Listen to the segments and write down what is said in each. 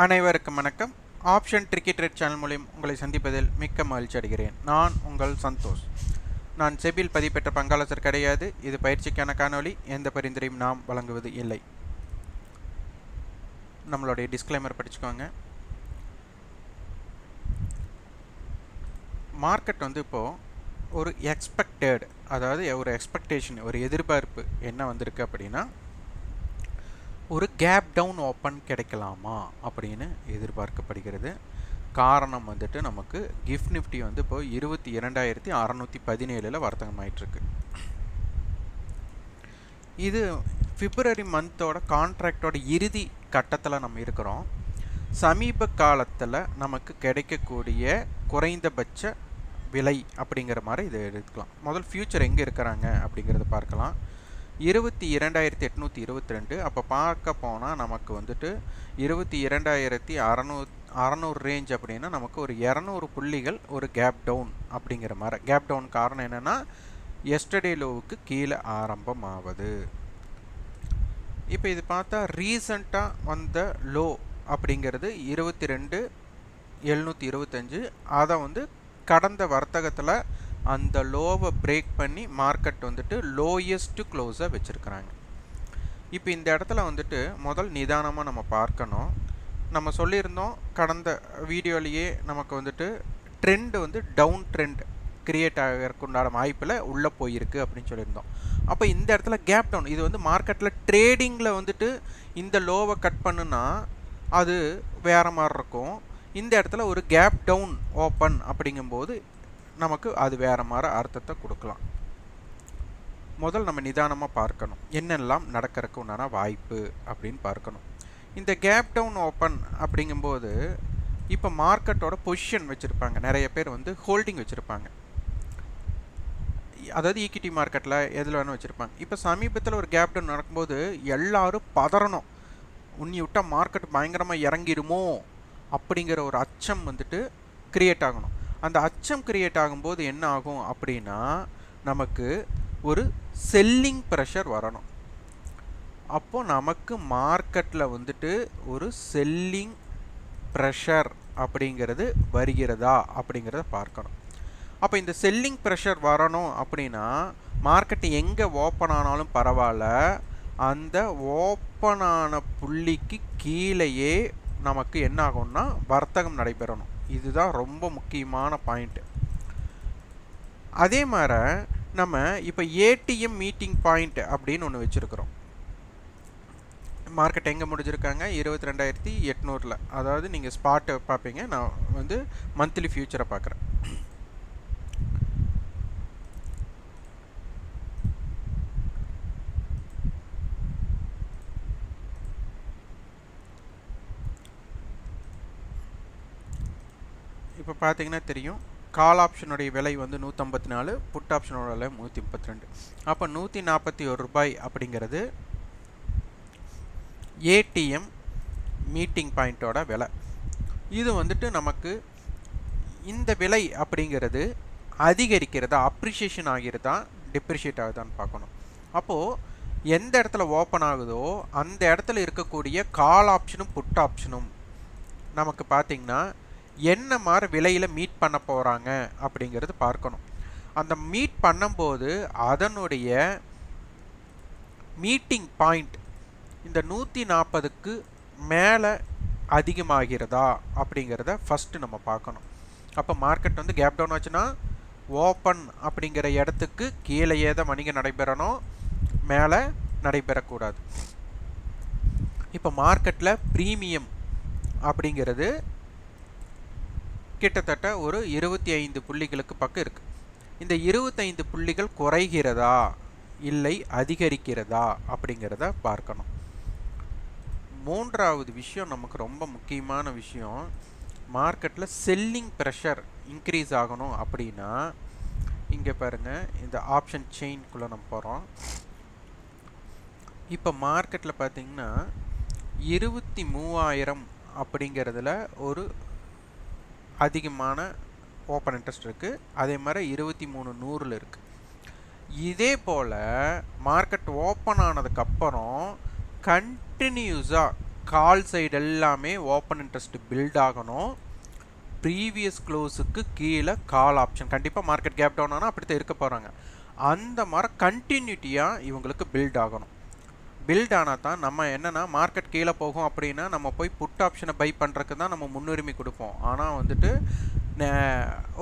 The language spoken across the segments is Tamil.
அனைவருக்கும் வணக்கம். ஆப்ஷன் கிரிக்கெட் ரெட் சேனல் மூலியம் உங்களை சந்திப்பதில் மிக்க மகிழ்ச்சி அடைகிறேன். நான் உங்கள் சந்தோஷ். நான் செபில் பதிப்பெற்ற பங்காளசர் கிடையாது. இது பயிற்சிக்கான காணொளி. எந்த பரிந்துரையும் நாம் வழங்குவது இல்லை. நம்மளுடைய டிஸ்க்ளைமர் படிச்சுக்கோங்க. மார்க்கெட் வந்து இப்போது ஒரு எக்ஸ்பெக்டட் அதாவது ஒரு எக்ஸ்பெக்டேஷன் ஒரு எதிர்பார்ப்பு என்ன வந்திருக்கு அப்படின்னா ஒரு கேப் டவுன் ஓப்பன் கிடைக்கலாமா அப்படின்னு எதிர்பார்க்கப்படுகிறது. காரணம் வந்துட்டு நமக்கு கிஃப்ட் நிஃப்டி வந்து இப்போ இருபத்தி இரண்டாயிரத்தி அறநூற்றி பதினேழில் வர்த்தகமாயிட்டிருக்கு. இது பிப்ரவரி மந்தோட கான்ட்ராக்டோட இறுதி கட்டத்தில் நம்ம இருக்கிறோம். சமீப காலத்தில் நமக்கு கிடைக்கக்கூடிய குறைந்தபட்ச விலை அப்படிங்கிற மாதிரி இதை எடுத்துக்கலாம். முதல் ஃப்யூச்சர் எங்கே இருக்கிறாங்க அப்படிங்கிறத பார்க்கலாம். இருபத்தி இரண்டாயிரத்தி எட்நூற்றி இருபத்தி ரெண்டு அப்போ பார்க்க போனால் நமக்கு வந்துட்டு இருபத்தி இரண்டாயிரத்தி அறநூ அறநூறு ரேஞ்ச் அப்படின்னா நமக்கு ஒரு இரநூறு புள்ளிகள் ஒரு கேப் டவுன் அப்படிங்கிற மாதிரி. கேப் டவுன் காரணம் என்னென்னா எஸ்டர்டே லோவுக்கு கீழே ஆரம்பம் ஆகுது இப்போ இது பார்த்தா ரீசண்டாக வந்த லோ அப்படிங்கிறது இருபத்தி ரெண்டு எழுநூற்றி இருபத்தஞ்சு. அதை வந்து கடந்த வர்த்தகத்தில் அந்த லோவை பிரேக் பண்ணி மார்க்கெட் வந்துட்டு லோயஸ்ட் க்ளோஸை வச்சுருக்குறாங்க. இப்போ இந்த இடத்துல வந்துட்டு முதல் நிதானமாக நம்ம பார்க்கணும். நம்ம சொல்லியிருந்தோம் கடந்த வீடியோலேயே நமக்கு வந்துட்டு ட்ரெண்டு வந்து டவுன் ட்ரெண்ட் கிரியேட் ஆகிறதுக்குண்டான வாய்ப்பில் உள்ளே போயிருக்கு அப்படின்னு சொல்லியிருந்தோம். அப்போ இந்த இடத்துல கேப் டவுன் இது வந்து மார்க்கெட்டில் ட்ரேடிங்கில் வந்துட்டு இந்த லோவை கட் பண்ணுனா அது வேறு மாதிரி இருக்கும். இந்த இடத்துல ஒரு கேப் டவுன் ஓப்பன் அப்படிங்கும்போது நமக்கு அது வேறு மாதிரி அர்த்தத்தை கொடுக்கலாம். முதல் நம்ம நிதானமாக பார்க்கணும். என்னெல்லாம் நடக்கிறதுக்கு உண்டான வாய்ப்பு அப்படின்னு பார்க்கணும். இந்த கேப் டவுன் ஓப்பன் அப்படிங்கும்போது இப்போ மார்க்கெட்டோட பொசிஷன் வச்சுருப்பாங்க. நிறைய பேர் வந்து ஹோல்டிங் வச்சுருப்பாங்க. அதாவது ஈக்விட்டி மார்க்கெட்டில் எதில் வேணும் வச்சுருப்பாங்க. இப்போ சமீபத்தில் ஒரு கேப் டவுன் நடக்கும்போது எல்லோரும் பதறணும். உன்னி விட்டால் மார்க்கெட் பயங்கரமாக இறங்கிடுமோ அப்படிங்கிற ஒரு அச்சம் வந்துட்டு க்ரியேட் ஆகணும். அந்த அச்சம் கிரியேட் ஆகும்போது என்ன ஆகும் அப்படின்னா நமக்கு ஒரு செல்லிங் ப்ரெஷர் வரணும். அப்போது நமக்கு மார்க்கெட்டில் வந்துட்டு ஒரு செல்லிங் ப்ரெஷர் அப்படிங்கிறது வருகிறதா அப்படிங்கிறத பார்க்கணும். அப்போ இந்த செல்லிங் ப்ரெஷர் வரணும் அப்படின்னா மார்க்கெட் எங்கே ஓப்பன் ஆனாலும் பரவாயில்ல அந்த ஓப்பனான புள்ளிக்கு கீழேயே நமக்கு என்ன ஆகும்னா வர்த்தகம் நடைபெறணும். இதுதான் ரொம்ப முக்கியமான பாயிண்ட்டு அதே மாதிரி நம்ம இப்போ ஏடிஎம் மீட்டிங் பாயிண்ட் அப்படின்னு ஒன்று வச்சுருக்குறோம். மார்க்கெட் எங்கே முடிஞ்சிருக்காங்க? இருபத்தி ரெண்டாயிரத்தி எட்நூறில். அதாவது நீங்கள் ஸ்பாட்டை பார்ப்பீங்க. நான் வந்து மந்த்லி ஃபியூச்சரை பார்க்குறேன். இப்போ பார்த்தீங்கன்னா தெரியும். கால் ஆப்ஷனுடைய விலை வந்து நூற்றம்பத்தி நாலு புட் ஆப்ஷனோட விலை நூற்றி முப்பத்தி ரெண்டு அப்போ நூற்றி நாற்பத்தி ஒரு ரூபாய் அப்படிங்கிறது ஏடிஎம் மீட்டிங் பாயிண்ட்டோட விலை. இது வந்துட்டு நமக்கு இந்த விலை அப்படிங்கிறது அதிகரிக்கிறதா அப்ரிஷியேஷன் ஆகிறதா டிப்ரிஷியேட் ஆகுதான்னு பார்க்கணும். அப்போது எந்த இடத்துல ஓப்பன் ஆகுதோ அந்த இடத்துல இருக்கக்கூடிய கால் ஆப்ஷனும் புட் ஆப்ஷனும் நமக்கு பார்த்திங்கன்னா என்ன மாதிரி விலையில் மீட் பண்ண போகிறாங்க அப்படிங்கிறது பார்க்கணும். அந்த மீட் பண்ணும்போது அதனுடைய மீட்டிங் பாயிண்ட் இந்த நூற்றி நாற்பதுக்கு மேலே அதிகமாகிறதா அப்படிங்கிறத ஃபஸ்ட்டு நம்ம பார்க்கணும். அப்போ மார்க்கெட் வந்து கேப் டவுன் ஆச்சுன்னா ஓப்பன் அப்படிங்கிற இடத்துக்கு கீழேயே தான் வணிகம் நடைபெறணும் மேலே நடைபெறக்கூடாது. இப்போ மார்க்கெட்டில் ப்ரீமியம் அப்படிங்கிறது கிட்டத்தட்ட ஒரு இருபத்தி ஐந்து புள்ளிகளுக்கு பக்கம் இருக்குது இந்த இருபத்தைந்து புள்ளிகள் குறைகிறதா? இல்லை அதிகரிக்கிறதா? அப்படிங்கிறத பார்க்கணும். மூன்றாவது விஷயம் நமக்கு ரொம்ப முக்கியமான விஷயம் மார்க்கெட்டில் செல்லிங் ப்ரெஷர் இன்க்ரீஸ் ஆகணும் அப்படின்னா இங்கே பாருங்கள் இந்த ஆப்ஷன் செயின்குள்ளே நம்ம போகிறோம் இப்போ மார்க்கெட்டில் பார்த்திங்கன்னா இருபத்தி மூவாயிரம் அப்படிங்கிறதுல ஒரு அதிகமான ஓப்பன் இன்ட்ரெஸ்ட் இருக்குது அதே மாதிரி இருபத்தி மூணு நூறில் இருக்குது இதே போல் மார்க்கெட் ஓப்பன் ஆனதுக்கப்புறம் கண்டினியூஸாக கால் சைடு எல்லாமே ஓப்பன் இன்ட்ரெஸ்ட் பில்ட் ஆகணும். ப்ரீவியஸ் க்ளோஸுக்கு கீழே கால் ஆப்ஷன் கண்டிப்பாக மார்க்கெட் கேப் டவுன் ஆனால் அப்படி தான் இருக்க போகிறாங்க அந்த மாதிரி கண்டினியூட்டியாக இவங்களுக்கு பில்ட் ஆகணும். பில்ட் ஆனால் தான் நம்ம என்னென்னா மார்க்கெட் கீழே போகும் அப்படின்னா நம்ம போய் புட் ஆப்ஷனை பை பண்ணுறதுக்கு தான் நம்ம முன்னுரிமை கொடுப்போம். ஆனால் வந்துட்டு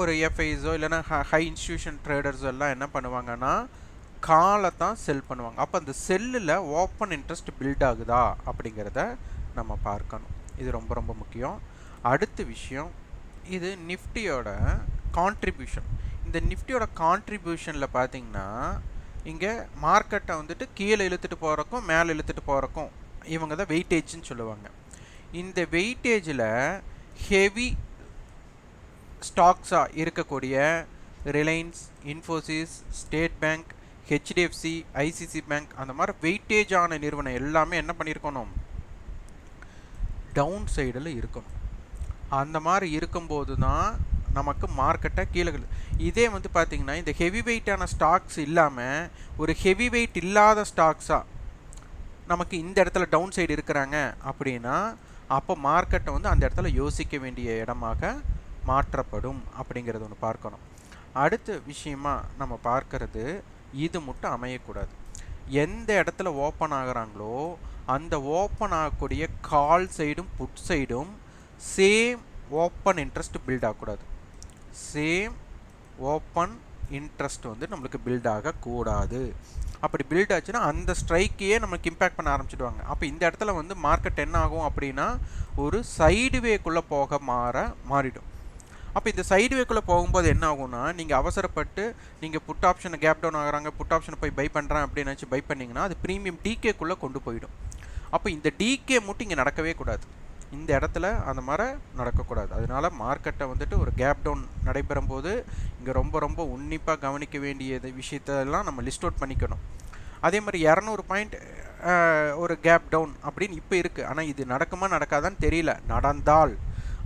ஒரு எஃப்ஐஸோ இல்லைன்னா ஹை இன்ஸ்டியூஷன் ட்ரேடர்ஸோ எல்லாம் என்ன பண்ணுவாங்கன்னா காலை தான் செல் பண்ணுவாங்க. அப்போ அந்த செல்லில் ஓப்பன் இன்ட்ரெஸ்ட் பில்ட் ஆகுதா அப்படிங்கிறத நம்ம பார்க்கணும். இது ரொம்ப ரொம்ப முக்கியம். அடுத்த விஷயம் இது நிஃப்டியோட கான்ட்ரிபியூஷன் இந்த நிஃப்டியோட கான்ட்ரிபியூஷனில் பார்த்தீங்கன்னா இங்கே மார்க்கெட்டை வந்துட்டு கீழே இழுத்துட்டு போகிறக்கும் மேலே இழுத்துட்டு போகிறக்கும் இவங்க தான் வெயிட்டேஜ்னு சொல்லுவாங்க. இந்த வெயிட்டேஜில் ஹெவி ஸ்டாக்ஸாக இருக்கக்கூடிய Reliance Infosys state bank HDFC ICICI bank அந்த மாதிரி வெயிட்டேஜ் ஆன நிறுவனம் எல்லாமே என்ன பண்ணியிருக்கணும்? டவுன் சைடில் இருக்கணும். அந்த மாதிரி இருக்கும்போது தான் நமக்கு மார்க்கெட்டை கீழே இதே வந்து பார்த்திங்கன்னா இந்த ஹெவி வெயிட்டான ஸ்டாக்ஸ் இல்லாமல் ஒரு ஹெவி வெயிட் இல்லாத ஸ்டாக்ஸாக நமக்கு இந்த இடத்துல டவுன் சைடு இருக்கிறாங்க அப்படின்னா அப்போ மார்க்கெட்டை வந்து அந்த இடத்துல யோசிக்க வேண்டிய இடமாக மாற்றப்படும் அப்படிங்கிறது ஒன்று பார்க்கணும். அடுத்த விஷயமா நம்ம பார்க்கறது இது மட்டும் அமையக்கூடாது. எந்த இடத்துல ஓப்பன் ஆகுறாங்களோ அந்த ஓப்பன் ஆகக்கூடிய கால் சைடும் புட் சைடும் சேம் ஓப்பன் இன்ட்ரெஸ்ட் பில்ட் ஆகக்கூடாது. சேம் ஓப்பன் இன்ட்ரெஸ்ட் வந்து நம்மளுக்கு பில்ட் ஆகக்கூடாது. அப்படி பில்ட் ஆச்சுன்னா அந்த ஸ்ட்ரைக்கையே நம்மளுக்கு இம்பேக்ட் பண்ண ஆரம்பிச்சிடுவாங்க. அப்போ இந்த இடத்துல வந்து மார்க்கெட் என்ன ஆகும் அப்படின்னா ஒரு சைடுவேக்குள்ளே போக மாற மாறிடும். அப்போ இந்த சைடுவேக்குள்ளே போகும்போது என்ன ஆகும்னா நீங்கள் அவசரப்பட்டு நீங்கள் புட் ஆப்ஷனை கேப் டவுன் ஆகுறாங்க புட் ஆப்ஷனை போய் பை பண்ணுறேன் அப்படின்னு வச்சு பை பண்ணிங்கன்னா அது ப்ரீமியம் டிகேக்குள்ளே கொண்டு போயிடும். அப்போ இந்த டிகே மட்டும் இங்கே நடக்கவே கூடாது. இந்த இடத்துல அந்த மாதிரி நடக்கக்கூடாது. அதனால் மார்க்கெட்டை வந்துட்டு ஒரு கேப் டவுன் நடைபெறும் போது இங்கே ரொம்ப ரொம்ப உன்னிப்பாக கவனிக்க வேண்டிய விஷயத்தெல்லாம் நம்ம லிஸ்ட் அவுட் பண்ணிக்கணும். அதே மாதிரி இரநூறு பாயிண்ட் ஒரு கேப் டவுன் அப்படின்னு இப்போ இருக்குது ஆனால் இது நடக்குமா நடக்காதான்னு தெரியல. நடந்தால்.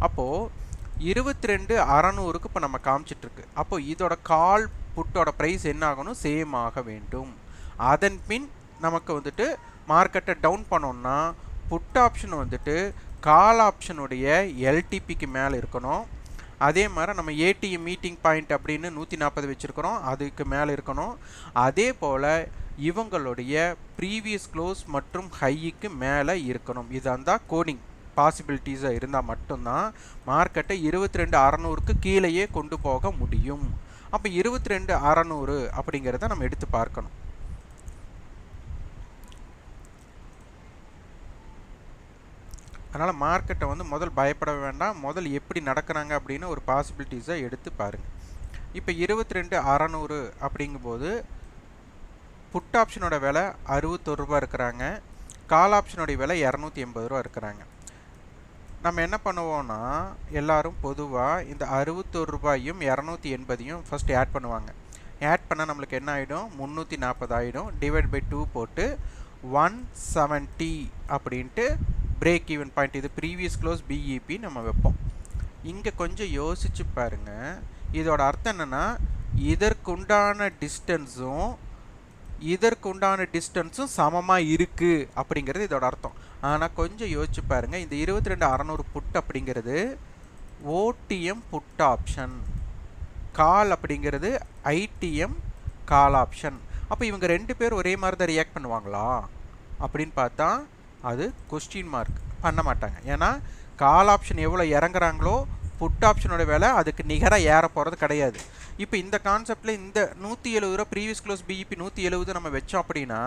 அப்போது இருபத்தி ரெண்டு அறநூறுக்கு இப்போ நம்ம காமிச்சிட்ருக்கு. அப்போ இதோட கால் புட்டோட ப்ரைஸ் என்ன ஆகணும்? சேம் ஆக வேண்டும். அதன் பின் நமக்கு வந்துட்டு மார்க்கெட்டை டவுன் பண்ணோம்னா புட் ஆப்ஷன் வந்துட்டு கால் ஆப்ஷனுடைய எல்டிபிக்கு மேலே இருக்கணும். அதே மாதிரி நம்ம ஏடிஎம் மீட்டிங் பாயிண்ட் அப்படின்னு நூற்றி நாற்பது வச்சுருக்கிறோம். அதுக்கு மேலே இருக்கணும். அதே போல் இவங்களுடைய ப்ரீவியஸ் க்ளோஸ் மற்றும் ஹைக்கு மேலே இருக்கணும். இதாக அந்த கோடிங் பாசிபிலிட்டிஸாக இருந்தால் மட்டும்தான் மார்க்கெட்டை இருபத்தி ரெண்டு அறநூறுக்கு கீழேயே கொண்டு போக முடியும். அப்போ இருபத்தி ரெண்டு அறநூறு அப்படிங்கிறத நம்ம எடுத்து பார்க்கணும். அதனால் மார்க்கெட்டை வந்து முதல் பயப்பட வேண்டாம். முதல் எப்படி நடக்கிறாங்க அப்படின்னு ஒரு பாசிபிலிட்டிஸை எடுத்து பாருங்கள் இப்போ இருபத்தி ரெண்டு அறநூறு அப்படிங்கும்போது புட் ஆப்ஷனோட விலை அறுபத்தொரு ரூபா இருக்கிறாங்க கால் ஆப்ஷனுடைய விலை இரநூத்தி எண்பது ரூபா இருக்கிறாங்க. நம்ம என்ன பண்ணுவோம்னா எல்லாரும் பொதுவாக இந்த அறுபத்தொரு ரூபாயும் இரநூத்தி எண்பதையும் ஃபஸ்ட் ஆட் பண்ணுவாங்க. ஆட் பண்ணால் நம்மளுக்கு என்ன ஆகிடும் முந்நூற்றி நாற்பது ஆகிடும் டிவைட் பை டூ போட்டு ஒன் செவன்ட்டி அப்படின்ட்டு பிரேக் ஈவன் பாயிண்ட் இது ப்ரீவியஸ் க்ளோஸ் பிஇபி நம்ம வைப்போம். இங்கே கொஞ்சம் யோசிச்சு பாருங்கள் இதோட அர்த்தம் என்னென்னா இதற்குண்டான டிஸ்டன்ஸும் இதற்குண்டான டிஸ்டன்ஸும் சமமாக இருக்குது அப்படிங்கிறது இதோட அர்த்தம். ஆனால் கொஞ்சம் யோசிச்சு பாருங்கள் இந்த இருபத்தி ரெண்டு அறநூறு புட் அப்படிங்கிறது ஓடிஎம் புட் ஆப்ஷன் கால் அப்படிங்கிறது ஐடிஎம் கால் ஆப்ஷன் அப்போ இவங்க ரெண்டு பேர் ஒரே மாதிரி தான் ரியாக்ட் பண்ணுவாங்களா? அப்படின்னு பார்த்தா அது கொஸ்டின் மார்க் பண்ண மாட்டாங்க. ஏன்னா கால் ஆப்ஷன் எவ்வளோ இறங்குறாங்களோ புட் ஆப்ஷனோட வேலை அதுக்கு நிகராக ஏற போகிறது கிடையாது. இப்போ இந்த கான்செப்டில் இந்த நூற்றி எழுபது ரூபா ப்ரீவியஸ் க்ளோஸ் பிஇபி நூற்றி எழுபது நம்ம வச்சோம் அப்படின்னா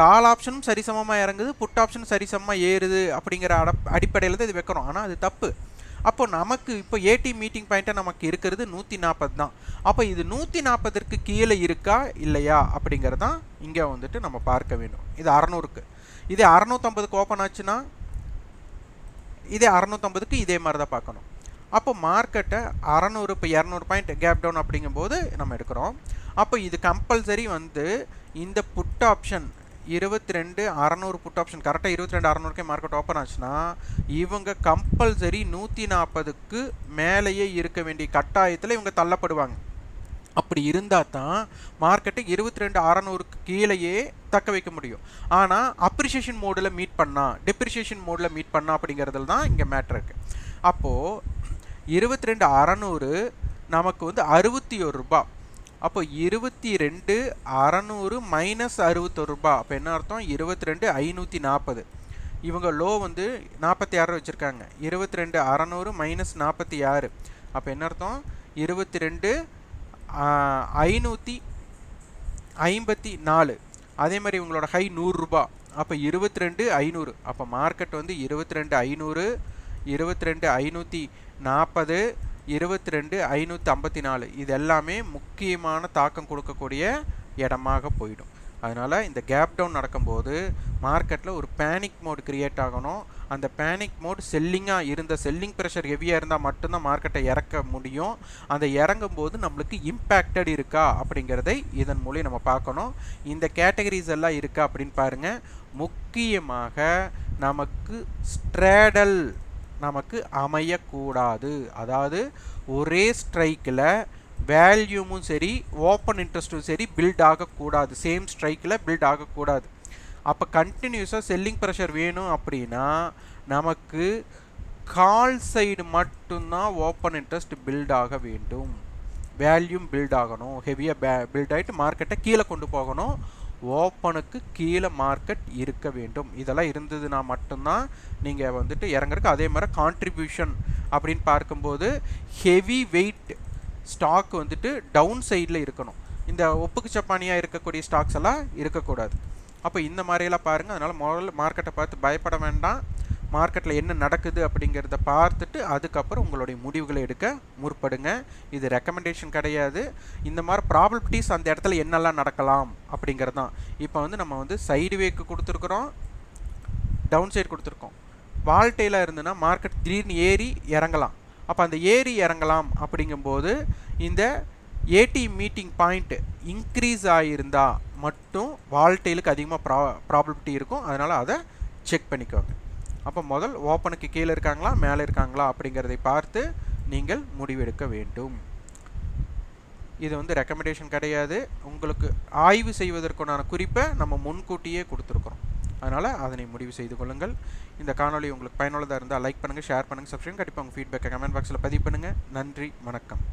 கால் ஆப்ஷனும் சரிசமமாக இறங்குது புட் ஆப்ஷனும் சரிசமமாக ஏறுது அப்படிங்கிற அட அடிப்படையில் தான் இது வைக்கிறோம். ஆனால் அது தப்பு. அப்போ நமக்கு இப்போ ஏடி மீட்டிங் பாயிண்ட்டாக நமக்கு இருக்கிறது நூற்றி நாற்பது தான். அப்போ இது நூற்றி நாற்பதற்கு கீழே இருக்கா இல்லையா அப்படிங்கிறதான் இங்கே வந்துட்டு நம்ம பார்க்க வேண்டும். இது அறநூறுக்கு. இதே அறநூற்றம்பதுக்கு ஓப்பன் ஆச்சுன்னா இதே அறநூற்றம்பதுக்கு இதே மாதிரி தான் பார்க்கணும். அப்போ மார்க்கெட்டை அறநூறு இப்போ இரநூறு பாயிண்ட் கேப் டவுன் அப்படிங்கும்போது நம்ம எடுக்கிறோம். அப்போ இது கம்பல்சரி வந்து இந்த புட் ஆப்ஷன் இருபத்தி ரெண்டு அறநூறு புட் ஆப்ஷன் கரெக்டாக இருபத்தி ரெண்டு அறநூறுக்கே மார்க்கெட் ஓப்பன் ஆச்சுன்னா இவங்க கம்பல்சரி நூற்றி நாற்பதுக்கு மேலேயே இருக்க வேண்டிய கட்டாயத்தில் இவங்க தள்ளப்படுவாங்க. அப்படி இருந்தால் தான் மார்க்கெட்டு இருபத்தி ரெண்டு அறநூறுக்கு கீழேயே தக்க வைக்க முடியும். ஆனால் அப்ரிஷியேஷன் மோடில் மீட் பண்ணால் டிப்ரிஷியேஷன் மோடில் மீட் பண்ணா அப்படிங்கிறதுல தான் இங்கே மேட்ரு இருக்குது அப்போது இருபத்தி ரெண்டு அறநூறு நமக்கு வந்து அறுபத்தி ஒரு ரூபா அப்போ இருபத்தி ரெண்டு அறநூறு மைனஸ் அறுபத்தொரு ரூபா அப்போ என்ன அர்த்தம்? இருபத்தி ரெண்டு ஐநூற்றி நாற்பது. இவங்க லோ வந்து நாற்பத்தி ஆறு வச்சுருக்காங்க. இருபத்தி ரெண்டு அறநூறு மைனஸ் நாற்பத்தி ஆறு. அப்போ என்ன அர்த்தம்? இருபத்தி ரெண்டு ஐநூற்றி ஐம்பத்தி நாலு. அதே மாதிரி இவங்களோட ஹை நூறுரூபா அப்போ இருபத்தி ரெண்டு ஐநூறு. அப்போ மார்க்கெட் வந்து இருபத்தி ரெண்டு ஐநூறு இருபத்தி ரெண்டு ஐநூற்றி நாற்பது இருபத்தி ரெண்டு ஐநூற்றி ஐம்பத்தி நாலு இது எல்லாமே முக்கியமான தாக்கம் கொடுக்கக்கூடிய இடமாக போயிடும். அதனால் இந்த கேப் டவுன் நடக்கும்போது மார்க்கெட்டில் ஒரு பேனிக் மோட் க்ரியேட் ஆகணும். அந்த பேனிக் மோட் செல்லிங்காக இருந்த செல்லிங் ப்ரெஷர் ஹெவியாக இருந்தால் மட்டும்தான் மார்க்கெட்டை இறக்க முடியும். அந்த இறங்கும் போது நம்மளுக்கு இம்பேக்டட் இருக்கா அப்படிங்கிறதை இதன் மூலியம் நம்ம பார்க்கணும். இந்த கேட்டகரிஸ் எல்லாம் இருக்கா அப்படின்னு பாருங்கள் முக்கியமாக நமக்கு ஸ்ட்ரேடல் நமக்கு அமையக்கூடாது. அதாவது ஒரே ஸ்ட்ரைக்கில் வேல்யூமும் சரி ஓப்பன் இன்ட்ரெஸ்ட்டும் சரி பில்ட் ஆகக்கூடாது. சேம் ஸ்ட்ரைக்கில் பில்ட் ஆகக்கூடாது. அப்போ கண்டினியூஸாக செல்லிங் ப்ரெஷர் வேணும் அப்படின்னா நமக்கு கால் சைடு மட்டும்தான் ஓப்பன் இன்ட்ரெஸ்ட் பில்ட் ஆக வேண்டும். வேல்யூம் பில்ட் ஆகணும். ஹெவியாக பே பில்ட் ஆகிட்டு மார்க்கெட்டை கீழே கொண்டு போகணும். ஓப்பனுக்கு கீழே மார்க்கெட் இருக்க வேண்டும். இதெல்லாம் இருந்ததுன்னா மட்டும்தான் நீங்கள் வந்துட்டு இறங்குறதுக்கு அதே மாதிரி கான்ட்ரிபியூஷன் அப்படின்னு பார்க்கும்போது ஹெவி வெயிட் ஸ்டாக் வந்துட்டு டவுன் சைடில் இருக்கணும். இந்த ஒப்புக்கு சப்பானியாக இருக்கக்கூடிய ஸ்டாக்ஸ் எல்லாம் இருக்கக்கூடாது. அப்போ இந்த மாதிரியெல்லாம் பாருங்கள் அதனால் முதல்ல மார்க்கெட்டை பார்த்து பயப்பட வேண்டாம். மார்க்கெட்டில் என்ன நடக்குது அப்படிங்கிறத பார்த்துட்டு அதுக்கப்புறம் உங்களுடைய முடிவுகளை எடுக்க முற்படுங்க. இது ரெக்கமெண்டேஷன் கிடையாது. இந்த மாதிரி ப்ராபபிலிட்டிஸ் அந்த இடத்துல என்னெல்லாம் நடக்கலாம் அப்படிங்கிறது தான் இப்போ வந்து நம்ம வந்து சைடு வேக்கு கொடுத்துருக்குறோம் டவுன் சைடு கொடுத்துருக்கோம். வால்டேலாக இருந்துன்னா மார்க்கெட் திடீர்னு ஏறி இறங்கலாம். அப்போ அந்த ஏறி இறங்கலாம் அப்படிங்கும்போது இந்த ஏடி மீட்டிங் பாயிண்ட்டு இன்க்ரீஸ் ஆகியிருந்தால் மட்டும் வால்டெயிலுக்கு அதிகமாக ப்ரா ப்ராபபிலிட்டி இருக்கும். அதனால் அதை செக் பண்ணிக்கோங்க. அப்போ முதல் ஓப்பனுக்கு கீழே இருக்காங்களா மேலே இருக்காங்களா அப்படிங்கிறதை பார்த்து நீங்கள் முடிவெடுக்க வேண்டும். இது வந்து ரெக்கமெண்டேஷன் கிடையாது. உங்களுக்கு ஆய்வு செய்வதற்குண்டான குறிப்பை நம்ம முன்கூட்டியே கொடுத்துருக்குறோம். அதனால் அதனை முடிவு செய்து கொள்ளுங்கள். இந்த காணொலி உங்களுக்கு பயனுள்ளதாக இருந்தால் லைக் பண்ணுங்கள் ஷேர் பண்ணுங்கள் சப்ஸ்கிரைப் கண்டிப்பாக உங்கள் ஃபீட்பேக்கை கமெண்ட் பாக்ஸில் பதிவு பண்ணுங்கள் நன்றி வணக்கம்.